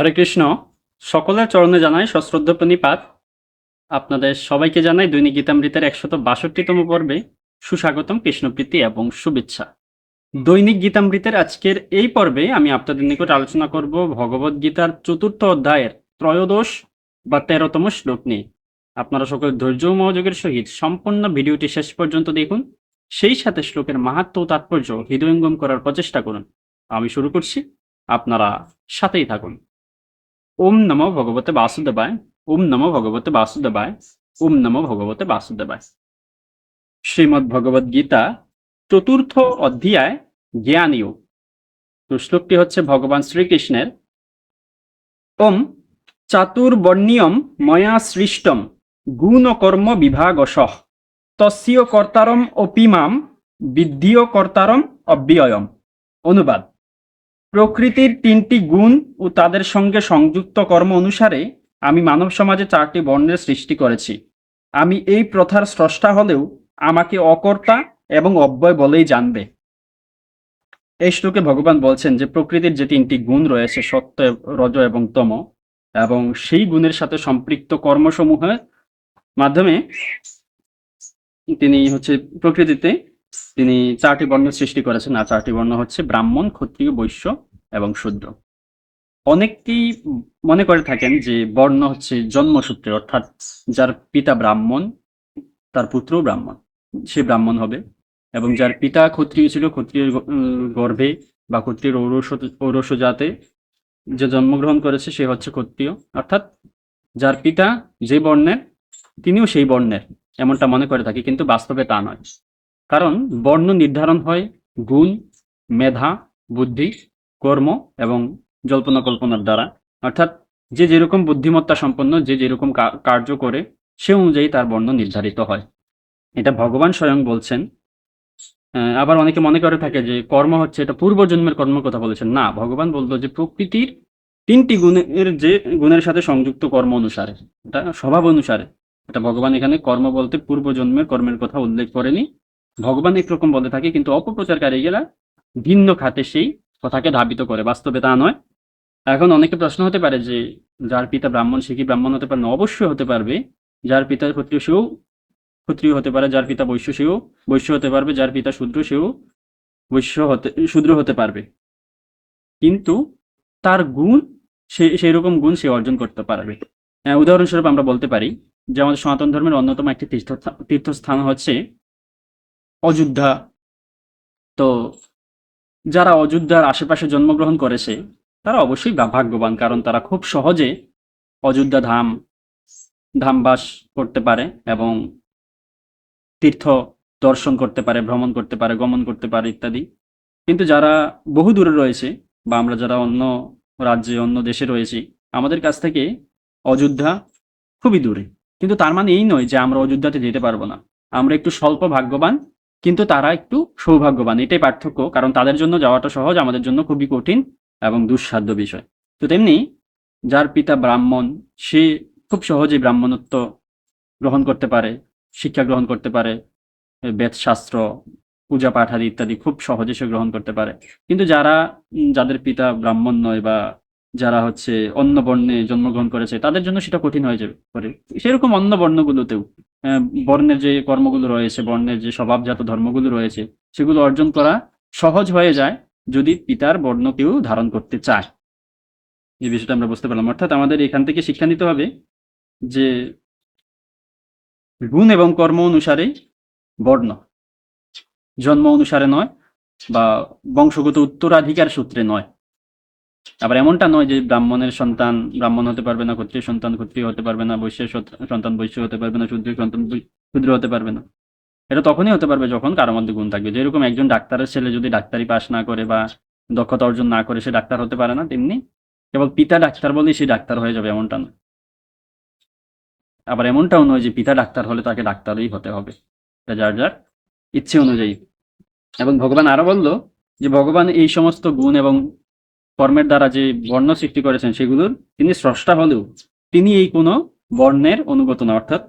হরে কৃষ্ণ। সকলের চরণে জানাই সশ্রদ্ধ প্রণিপাত। আপনাদের সবাইকে জানাই দৈনিক গীতামৃতের একশত বাষট্টিতম পর্বে সুস্বাগতম কৃষ্ণপ্রীতি এবং শুভেচ্ছা। দৈনিক গীতামৃতের আজকের এই পর্বে আমি আপনাদের নিকট আলোচনা করব ভগবদ গীতার চতুর্থ অধ্যায়ের ত্রয়োদশ বা তেরোতম শ্লোক নিয়ে। আপনারা সকল ধৈর্য ও মনোযোগের সহিত সম্পূর্ণ ভিডিওটি শেষ পর্যন্ত দেখুন। সেই সাথে শ্লোকের মাহাত্ম ও তাৎপর্য হৃদয়ঙ্গম করার প্রচেষ্টা করুন। আমি শুরু করছি। আপনারা সাথেই থাকুন। ওম নমো ভগবতে বাসুদেবায়, ওম নমো ভগবতে বাসুদেবায়, ওম নমো ভগবতে বাসুদেবায়। শ্রীমদ্ ভগবদ গীতা চতুর্থ অধ্যায় জ্ঞানীয়। তো শ্লোকটি হচ্ছে ভগবান শ্রীকৃষ্ণের। ওম চাতুর্বর্ণীয়ম ময়া সৃষ্টম গুণ কর্ম বিভাগশ তস্য কর্তারম অপিমাম বিদ্যীয় কর্তারম অব্যয়ম। অনুবাদ। প্রকৃতির তিনটি গুণ ও তাদের সঙ্গে সংযুক্ত কর্ম অনুসারে আমি মানব সমাজে চারটি বর্ণের সৃষ্টি করেছি। আমি এই প্রথার স্রষ্টা হলেও আমাকে অকর্তা এবং অব্যয় বলেই জানবে। এই শ্লোকে ভগবান বলছেন যে, প্রকৃতির যে তিনটি গুণ রয়েছে, সত্য, রজ এবং তম, এবং সেই গুণের সাথে সম্পৃক্ত কর্মসমূহের মাধ্যমে তিনি হচ্ছে প্রকৃতিতে তিনি চারটি বর্ণের সৃষ্টি করেছেন। আর চারটি বর্ণ হচ্ছে ব্রাহ্মণ, ক্ষত্রিয়, বৈশ্য এবং শূদ্র। অনেকেই মনে করে থাকেন যে বর্ণ হচ্ছে জন্মসূত্রে, অর্থাৎ যার পিতা ব্রাহ্মণ, তার পুত্র ব্রাহ্মণ, সে ব্রাহ্মণ হবে। এবং যার পিতা ক্ষত্রিয় ছিল, ক্ষত্রিয় গর্ভে বা ক্ষত্রিয় ঔরস, ঔরসজাতে যে জন্মগ্রহণ করেছে, সে হচ্ছে ক্ষত্রিয়। অর্থাৎ যার পিতা যে বর্ণের, তিনিও সেই বর্ণের, এমনটা মনে করে থাকি, কিন্তু বাস্তবে তা নয়। কারণ বর্ণ নির্ধারণ হয় গুণ, মেধা, বুদ্ধি, কর্ম এবং জল্পনা কল্পনার দ্বারা। অর্থাৎ যে যেরকম বুদ্ধিমত্তা সম্পন্ন, যে যেরকম কার্য করে, সে অনুযায়ী তার বর্ণ নির্ধারিত হয়। এটা ভগবান স্বয়ং বলছেন। আবার অনেকে মনে করে থাকে যে কর্ম হচ্ছে এটা পূর্বজন্মের কর্মের কথা বলেছেন। না, ভগবান বলতো যে প্রকৃতির তিনটি গুণের যে গুণের সাথে সংযুক্ত কর্ম অনুসারে, এটা স্বভাব অনুসারে, এটা ভগবান এখানে কর্ম বলতে পূর্বজন্মের কর্মের কথা উল্লেখ করেনি। ভগবান একরকম বলে থাকে, কিন্তু অপপ্রচারকারীরা ভিন্ন খাতে সেই কথাকে ধাবিত করে। বাস্তবে তা নয়। এখন অনেকে প্রশ্ন হতে পারে যে, যার পিতা ব্রাহ্মণ, সে কি ব্রাহ্মণ হতে পারে না অবশ্যই হতে পারবে। যার পিতা ক্ষত্রিয়, সেও ক্ষত্রিয় হতে পারে। যার পিতা বৈশ্য, সেও বৈশ্য হতে পারবে। যার পিতা শূদ্র, সেও বৈশ্য হতে, শূদ্র হতে পারবে। কিন্তু তার গুণ, সে সেই রকম গুণ সে অর্জন করতে পারবে। উদাহরণস্বরূপ আমরা বলতে পারি যে, আমাদের সনাতন ধর্মের অন্যতম একটি তীর্থ তীর্থস্থান হচ্ছে অযোধ্যা। তো যারা অযোধ্যার আশেপাশে জন্মগ্রহণ করেছে তারা অবশ্যই ভাগ্যবান, কারণ তারা খুব সহজে অযোধ্যা ধাম, ধামবাস করতে পারে এবং তীর্থ দর্শন করতে পারে, ভ্রমণ করতে পারে, গমন করতে পারে ইত্যাদি। কিন্তু যারা বহু দূরে রয়েছে বা আমরা যারা অন্য রাজ্যে, অন্য দেশে রয়েছি, আমাদের কাছ থেকে অযোধ্যা খুবই দূরে। কিন্তু তার মানে এই নয় যে আমরা অযোধ্যাতে যেতে পারব না। আমরা একটু স্বল্প ভাগ্যবান কিন্তু তারা একটু সৌভাগ্যবান, এটাই পার্থক্য, কারণ তাদের জন্য যাওয়াটা সহজ, আমাদের জন্য খুবই কঠিন এবং দুঃসাধ্য বিষয়। তো তেমনি যার পিতা ব্রাহ্মণ, সে খুব সহজেই ব্রাহ্মণত্ব গ্রহণ করতে পারে, শিক্ষা গ্রহণ করতে পারে, বেদশাস্ত্র পূজা পাঠ আদি ইত্যাদি খুব সহজে সে গ্রহণ করতে পারে। কিন্তু যারা, যাদের পিতা ব্রাহ্মণ নয় বা যারা হচ্ছে অন্য বর্ণে জন্মগ্রহণ করেছে, তাদের জন্য সেটা কঠিন হয়ে যাবে। সেরকম অন্য বর্ণগুলোতেও বর্ণের যে কর্মগুলো রয়েছে, বর্ণের যে স্বভাবজাত ধর্মগুলো রয়েছে, সেগুলো অর্জন করা সহজ হয়ে যায় যদি পিতার বর্ণ কেউ ধারণ করতে চায়। এই বিষয়টা আমরা বুঝতে পারলাম। অর্থাৎ আমাদের এখান থেকে শিক্ষা নিতে হবে যে গুণ এবং কর্ম অনুসারে বর্ণ। জন্ম অনুসারে নয় বা বংশগত উত্তরাধিকার সূত্রে নয়। আবার এমনটা নয় যে ব্রাহ্মণের সন্তান, ব্রাহ্মণ হতে পারবে না, ক্ষত্রিয় সন্তান, ক্ষত্রিয় হতে পারবে না বৈশ্যের সন্তান, বৈশ্য হতে পারবে না শূদ্রের সন্তান শূদ্র হতে পারবে না। এটা তখনই হতে পারবে যখন কারোর মধ্যে গুণ থাকবে। যেরকম একজন ডাক্তারের ছেলে যদি ডাক্তারি পাশ না করে বা দক্ষতা অর্জন না করে, সে ডাক্তার হতে পারে না তেমনি। কেবল পিতা ডাক্তার বলেই সে ডাক্তার হয়ে যাবে এমনটা নয়। আবার এমনটাও নয় যে পিতা ডাক্তার হলে তাকে ডাক্তারই হতে হবে। এটা যার যার ইচ্ছে অনুযায়ী। এবং ভগবান আরও বলল যে, ভগবান এই সমস্ত গুণ এবং কর্মের দ্বারা যে বর্ণ সৃষ্টি করেছেন সেগুলোর তিনি স্রষ্টা হলেও তিনি এই কোনো বর্ণের অনুগত না, অর্থাৎ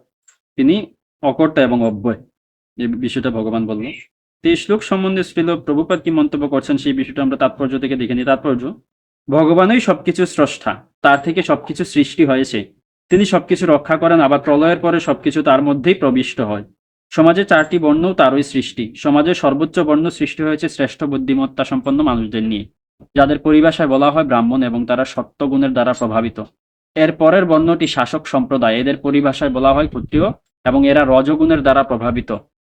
তিনি অকর্তা এবং অব্যয়। এই বিষয়টা ভগবান বলল তো এই শ্লোক সম্বন্ধে শ্রীল প্রভুপাত কি মন্তব্য করছেন সেই বিষয়টা আমরা তাৎপর্য থেকে দেখে নিই। তাৎপর্য, ভগবানই সবকিছু স্রষ্টা, তার থেকে সবকিছু সৃষ্টি হয়েছে তিনি সবকিছু রক্ষা করেন, আবার প্রলয়ের পরে সবকিছু তার মধ্যেই প্রবিষ্ট হয়। সমাজে চারটি বর্ণও তারই সৃষ্টি। সমাজের সর্বোচ্চ বর্ণ সৃষ্টি হয়েছে শ্রেষ্ঠ, বুদ্ধিমত্তা, সম্পন্ন মানুষদের নিয়ে। যাদের পরিভাষায় বলা হয় ব্রাহ্মণ এবং তারা সত্যগুণের দ্বারা প্রভাবিত। এর পরের বর্ণটি শাসক সম্প্রদায়, এদের পরিভাষায় বলা হয় ক্ষত্রিয় এবং এরা রজগুণের দ্বারা প্রভাবিত।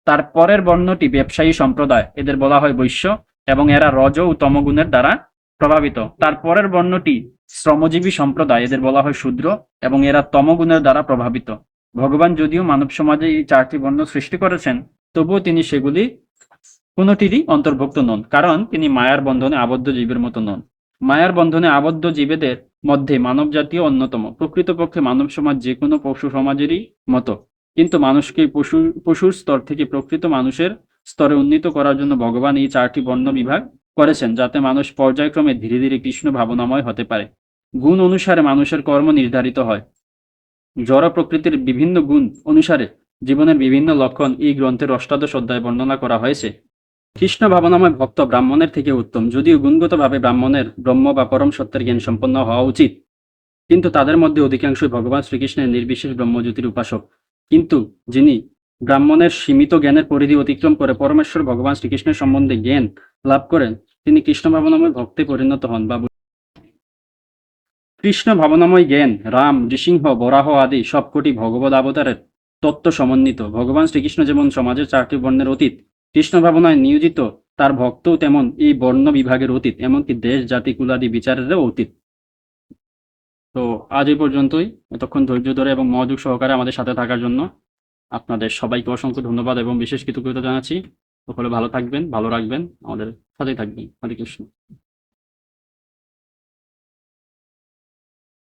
তার পরের বর্ণটি ব্যবসায়ী সম্প্রদায়, এদের বলা হয় বৈশ্য এবং এরা রজ ও তমগুণের দ্বারা প্রভাবিত। তার পরের বর্ণটি শ্রমজীবী সম্প্রদায়, এদের বলা হয় শূদ্র এবং এরা তমগুণের দ্বারা প্রভাবিত। ভগবান যদিও মানব সমাজে এই চারটি বর্ণ সৃষ্টি করেছেন, তবুও তিনি সেগুলি কোনোটিরই অন্তর্ভুক্ত নন, কারণ তিনি মায়ার বন্ধনে আবদ্ধ জীবের মতো নন। মায়ার বন্ধনে আবদ্ধ জীবেদের মধ্যে মানব জাতীয় অন্যতম। প্রকৃতপক্ষে মানব সমাজ যে কোনো পশু সমাজেরই মতো। কিন্তু মানুষকে পশু, পশুর স্তর থেকে প্রকৃত মানুষের স্তরে উন্নীত করার জন্য ভগবান এই চারটি বর্ণ বিভাগ করেছেন, যাতে মানুষ পর্যায়ক্রমে ধীরে ধীরে কৃষ্ণ ভাবনাময় হতে পারে। গুণ অনুসারে মানুষের কর্ম নির্ধারিত হয়। জড় প্রকৃতির বিভিন্ন গুণ অনুসারে জীবনের বিভিন্ন লক্ষণ এই গ্রন্থের অষ্টাদশ অধ্যায় বর্ণনা করা হয়েছে। কৃষ্ণ ভাবনাময় ভক্ত ব্রাহ্মণের থেকে উত্তম। যদিও গুণগতভাবে ব্রাহ্মণের ব্রহ্ম বা পরম সত্যের জ্ঞান সম্পন্ন হওয়া উচিত। কিন্তু তাদের মধ্যে অধিকাংশই ভগবান শ্রীকৃষ্ণের নির্বিশেষ ব্রহ্মজ্যোতির উপাসক। কিন্তু যিনি ব্রাহ্মণের সীমিত জ্ঞানের পরিধি অতিক্রম করে পরমেশ্বর ভগবান শ্রীকৃষ্ণের সম্বন্ধে জ্ঞান লাভ করেন, তিনি কৃষ্ণ ভাবনাময় ভক্তে পরিণত হন বা কৃষ্ণ ভাবনাময় জ্ঞান, রাম, নৃসিংহ, বরাহ আদি সবকটি ভগবদ অবতারের তত্ত্ব সমন্বিত। ভগবান শ্রীকৃষ্ণ যেমন সমাজের চারটি বর্ণের অতীত কৃষ্ণ ভাবনায় নিয়োজিত, তার ভক্তও তেমন এই বর্ণ বিভাগের অতীত, এমনকি দেশ, জাতি, কুলাদি বিচারেরও অতীত। তো আজ এই পর্যন্তই। এতক্ষণ ধৈর্য ধরে এবং মনোযোগ সহকারে আমাদের সাথে থাকার জন্য আপনাদের সবাইকে অসংখ্য ধন্যবাদ এবং বিশেষ কৃতজ্ঞতা জানাচ্ছি। সকলে ভালো থাকবেন, ভালো রাখবেন, আমাদের সাথেই থাকবেন। হরে কৃষ্ণ।